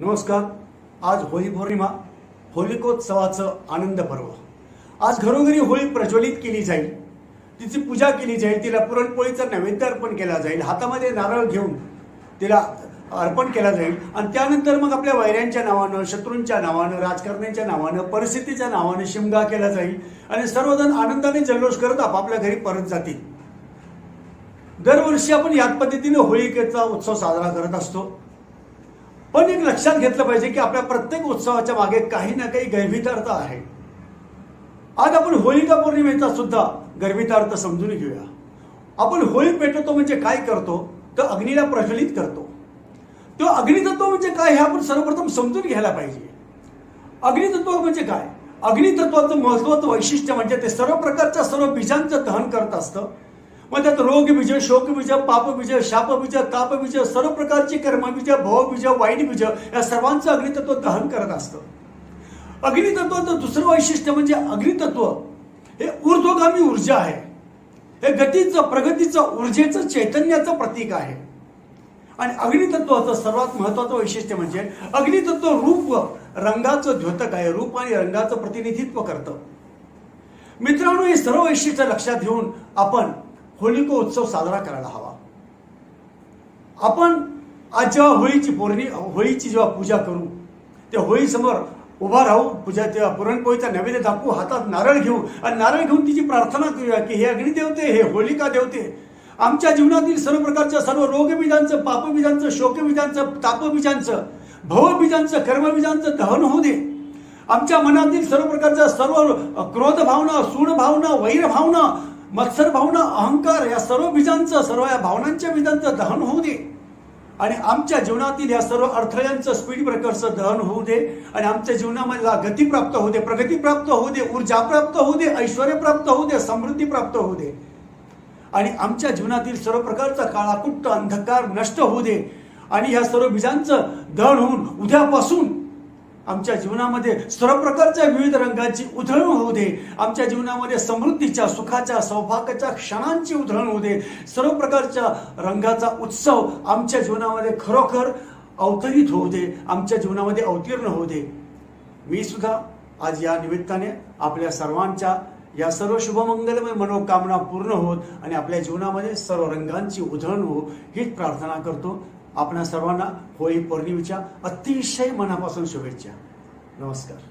नमस्कार. आज होळी पौर्णिमा होलिकोत्सवाचं आनंद पर्व. आज घरोघरी होळी प्रज्वलित केली जाईल. तिची पूजा केली जाईल तिला पुरणपोळीचा नैवेद्य अर्पण केला जाईल हातामध्ये नारळ घेऊन तिला अर्पण केला जाईल. आणि त्यानंतर मग आपल्या वैऱ्यांच्या नावानं शत्रूंच्या नावानं राजकारण्यांच्या नावानं परिस्थितीच्या नावानं शिमगा केला जाईल. आणि सर्वजण आनंदाने जल्लोष करत आपापल्या घरी परत जातील. दरवर्षी आपण याच पद्धतीने होळीकेचा उत्सव साजरा करत असतो. पण एक लक्षात घेतलं पाहिजे की आपल्या प्रत्येक उत्सवाच्या मागे काही ना काही गर्भितार्थ आहे. आज आपण होलिका पौर्णिमेचा सुद्धा गर्भितार्थ समजून घेऊया. आपण होळी पेटवतो म्हणजे काय करतो? तर अग्नीला प्रज्वलित करतो. तो अग्नितत्व म्हणजे काय हे आपण सर्वप्रथम समजून घ्यायला पाहिजे. अग्नितत्व म्हणजे काय? अग्नितत्वाचं महत्वाचं वैशिष्ट्य म्हणजे ते सर्व प्रकारच्या सर्व बीजांचं दहन करत असतं. मग त्यात रोगबीज शोकबीज पापबीज शापबीज तापबीज सर्व प्रकारची कर्मबीज भवबीज वाईट विजय या सर्वांचं अग्नितत्व दहन करत असतं. अग्नितत्वाचं दुसरं वैशिष्ट्य म्हणजे अग्नितत्व हे ऊर्ध्वगामी ऊर्जा आहे. हे गतीचं प्रगतीचं ऊर्जेचं चैतन्याचं प्रतीक आहे. आणि अग्नितत्वाचं सर्वात महत्वाचं वैशिष्ट्य म्हणजे अग्नितत्व रूप रंगाचं द्योतक आहे. रूप आणि रंगाचं प्रतिनिधित्व करतं. मित्रांनो हे सर्व वैशिष्ट्य लक्षात घेऊन आपण होलिको उत्सव साजरा करायला हवा. आपण आज जेव्हा होळीची पौर्णि होळीची जेव्हा पूजा करू त्या होळीसमोर उभा राहू पूजा तेव्हा पुरणपोळीचा नैवेद्य दाखवू हातात नारळ घेऊ आणि नारळ घेऊन तिची प्रार्थना करूया की हे अग्निदेवते हे होलिका देवते. आमच्या जीवनातील सर्व प्रकारच्या सर्व रोगबीजांचं पापबीजांचं शोकबीजांचं तापबीजांचं भवबीजांचं कर्मबीजांचं दहन होऊ दे. आमच्या मनातील सर्व प्रकारच्या सर्व क्रोध भावना सूड भावना वैर भावना मत्सर भावना अहंकार या सर्व बीजांचं सर्व या भावनांच्या बीजांचं दहन होऊ दे. आणि आमच्या जीवनातील या सर्व अडथळ्यांचं स्पीड ब्रेकरचं दहन होऊ दे. आणि आमच्या जीवनामधला गती प्राप्त होऊ दे प्रगती प्राप्त होऊ दे ऊर्जा प्राप्त होऊ दे ऐश्वर प्राप्त होऊ दे समृद्धी प्राप्त होऊ दे. आणि आमच्या जीवनातील सर्व प्रकारचा काळाकुट्ट अंधकार नष्ट होऊ दे. आणि या सर्व बीजांचं दहन होऊन उद्यापासून आमच्या जीवनामध्ये सर्व प्रकारच्या विविध रंगाची उधळण होऊ दे. आमच्या जीवनामध्ये समृद्धीच्या सुखाच्या सौभाग्याच्या क्षणांची उधळण होऊ दे. सर्व प्रकारच्या रंगाचा उत्सव आमच्या जीवनामध्ये खरोखर अवतरित होऊ दे. आमच्या जीवनामध्ये अवतीर्ण होऊ दे. मी सुद्धा आज या निमित्ताने आपल्या सर्वांच्या या सर्व शुभमंगलमय मनोकामना पूर्ण होत आणि आपल्या जीवनामध्ये सर्व रंगांची उधळण हो हीच प्रार्थना करतो. आपणा सर्वांना होळी पौर्णिमेच्या अतिशय मनापासून शुभेच्छा. नमस्कार.